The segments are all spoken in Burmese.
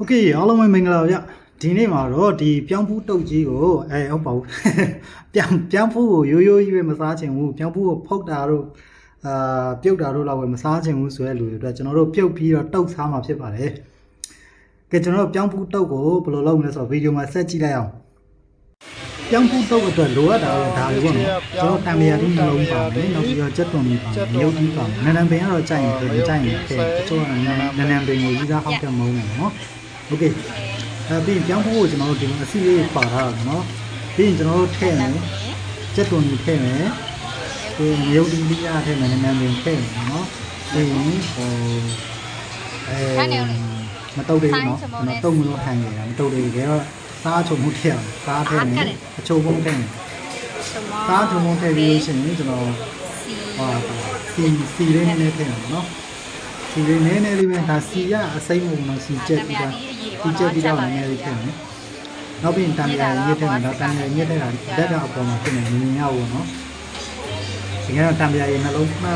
โอเคအားလုံးပဲမင်္ဂလာပါဗျဒီနေ့မှာတော့ဒီပြောင်းဖူးတုတ်ကြီးကိုအဲဟုတ်ပါဘူး ပြောင်းပြောင်းဖူးကိုရိုးရိုးကြီးပဲမစားချင်ဘူးပြောင်းဖူးကိုဖုတ်တာတို့အာပြုတ်တာတို့လောက်ပဲမစားချင်ဘူးဆိုတဲ့လူတွေအတွက်ကျွန်တော်တို့ပြုတ်ပြီးတော့တုတ်စားမှာဖြစ်ပါတယ်ကဲကျွန်တော်တို့ပြောင်းဖူးတုတ်ကိုဘယ်လိုလုပ်မလဲဆိုတော့ဗီဒီယိုမှာဆက်ကြည့်လိုက်အောင်ပြောင်းဖူးတုတ်အတွက်လိုအပ်တာတော့ဒါတွေပေါ့နော်ကျွန်တော်တံမြာလေးနှလုံးပါမယ်နောက်ပြီးတော့ကြက်သွန်လေးပါမယ်မြုပ်ကြီးပါမယ်နန်းနန်းပင်ကတော့ကြိုက်ရင်ပြင်ကြိုက်ရင်ပြင်တချို့ကနန်းနန်းပင်ကိုကြီးစားဟောက်တဲ့မုန်းတယ်နော် โอเค အဲပြီးရင်ပြောင်းဖို့ကိုကျွန်တော်တို့ဒီမှာအစီလေးပါထားတာနော်ပြီးရင်ကျွန်တော်တို့ထည့်မယ်ကြက်သွန်ကြီးထည့်မယ်ပြီးရင်ရုပ်ဒီလီယာထည့်မယ်နည်းနည်းလေးထည့်မယ်နော်ပြီးရင်ဟိုအဲမတုတ်သေးဘူးနော်ကျွန်တော်တုတ်မလို့ထိုင်နေတာမတုတ်သေးဘူးကတော့စားချုံမှုထည့်အောင်စားထည့်မယ်အချုံပုံထည့်မယ်စားချုံပုံထည့်ပြီးလို့ရှိရင်ကျွန်တော်ဟောစီစီလေးနည်းနည်းထည့်မယ်နော် စီလေးနည်းနည်းလေးပဲဒါစီရအစိမ့်မှုနော်စီကျက်ပြီးတော့ဒီချက်ပြီးတော့နည်းနည်းလေးထည့်မယ်။နောက်ပြီးတံမြာညစ်ထည့်မယ်တော့တံမြာညစ်ထည့်တာလက်ကအပေါ်မှာဖြစ်နေမြင်ရဖို့နော်။ဒီကတော့တံမြာရေနှလုံးမှ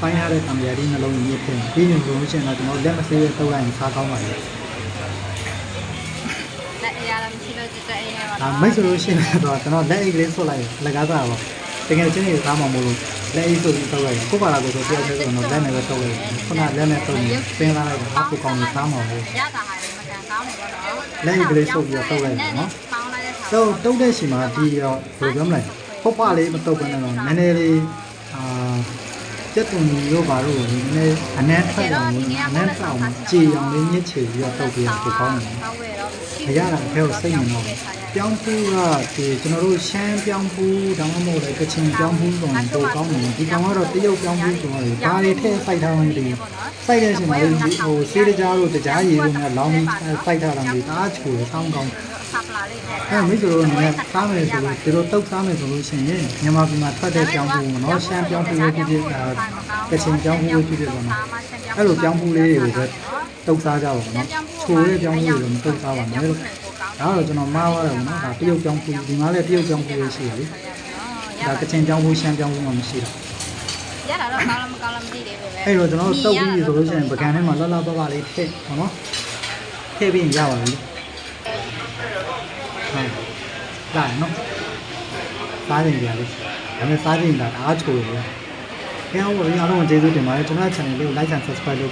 ပိုင်းထားတဲ့တံမြာဒီနှလုံးညစ်ထည့်မယ်။ပြီးရင်ဆိုလို့ရှိရင်တော့ကျွန်တော်လက်မဆေးရတော့လိုက်ရင်စားကောင်းပါလေလက်အရာလည်းမရှိလို့တက်အေးရပါ။ဒါမိတ်ဆိုလို့ရှိရင်တော့ကျွန်တော်လက်အိတ်ကလေးဆွတ်လိုက်လက်ကားစားပါ။တကယ်ချင်းတွေစားမှာမဟုတ်လို့ လက်အိတ်ဆိုပြီးတော့လိုက်ကိုပါလာကိုဆိုတယောက်တည်းဆိုတော့လက်နဲ့ပဲတော့လိုက်ခုနလက်နဲ့တော့ဆင်းလာလိုက်တော့အခုကောင်းနေစားမှာဟုတ်ရတာဟာလည်းမကန်ကောင်းနေတော့လက်အိတ်ကလေးဆုပ်ပြီးတော့တော့လိုက်တယ်နော်ပေါင်းလိုက်တဲ့ခါတော့တုတ်တဲ့ရှင်မှာဒီတော့ဘယ်လိုပြောမလဲဖုတ်ဖလေးမတုတ်ဘဲနဲ့တော့နည်းနည်းလေးအာကျက်တုံကြီးရောပါတော့နည်းနည်းအနမ်းထွက်အောင်အနမ်းထွက်အောင်ကြည်အောင်လေးညစ်ချေပြီးတော့တုတ်ပြီးတော့ပိုကောင်းတယ်ပေါင်းဝယ်တော့ မရတာတစ်ဖက်ကိုစိတ်ဝင်တော့ပြောင်းဖူးကဒီကျွန်တော်တို့ရှမ်းပြောင်းဖူးဒါမှမဟုတ်လည်းကချင်ပြောင်းဖူးဆိုတာတို့ကောင်းတယ်ဒီကောင်ကတော့တရုတ်ပြောင်းဖူးဆိုတာတွေဒါတွေထည့်စိုက်ထားမှန်းတည်းစိုက်တဲ့အချိန်မှာဟိုဆေးတကြားတို့တကြားရည်တို့ကလောင်းပြီးစိုက်ထားတာမျိုးဒါချိုးဆောင်းကောင်းအဲမိဆိုတော့နည်းစားမယ်ဆိုလို့ဒီလိုတုတ်စားမယ်ဆိုလို့ရှိရင်မြန်မာပြည်မှာထွက်တဲ့ကြောင်ဖူးနော်ရှမ်းကြောင်ဖူးလေးဖြစ်ဖြစ်ဒါကချင်ကြောင်ဖူးလေးဖြစ်ဖြစ်ပါမယ်အဲ့လိုကြောင်ဖူးလေးတွေကိုပဲတုတ်စားကြပါဦးနော် ချိုတဲ့ကြောင်းဖူးတွေတော့မတုတ်စားပါနဲ့လို့ဒါတော့ကျွန်တော်မှားသွားတယ်ပေါ့နော်ဒါတရုတ်ကြောင်းဖူးဒီမှာလည်းတရုတ်ကြောင်းဖူးလေးရှိတယ်လေဒါကချင်ကြောင်းဖူးရှမ်းကြောင်းဖူးမှမရှိတော့ရတာတော့ကောင်းလားမကောင်းလားမသိသေးဘူးပဲအဲ့တော့ကျွန်တော်တုတ်ပြီးဆိုလို့ရှိရင်ပကံထဲမှာလှလှပပလေးထည့်ပေါ့နော်ထည့်ပြီးရပါပြီဟုတ်လာနော်စားနေကြလေဒါပေမဲ့စားကြည့်တာအားချိုတယ်ဗျာ။ခင်ဗျားတို့အားလုံးကိုကျေးဇူးတင်ပါတယ်ကျွန်တော် channel လေးကို like and subscribe လုပ်ခဲ့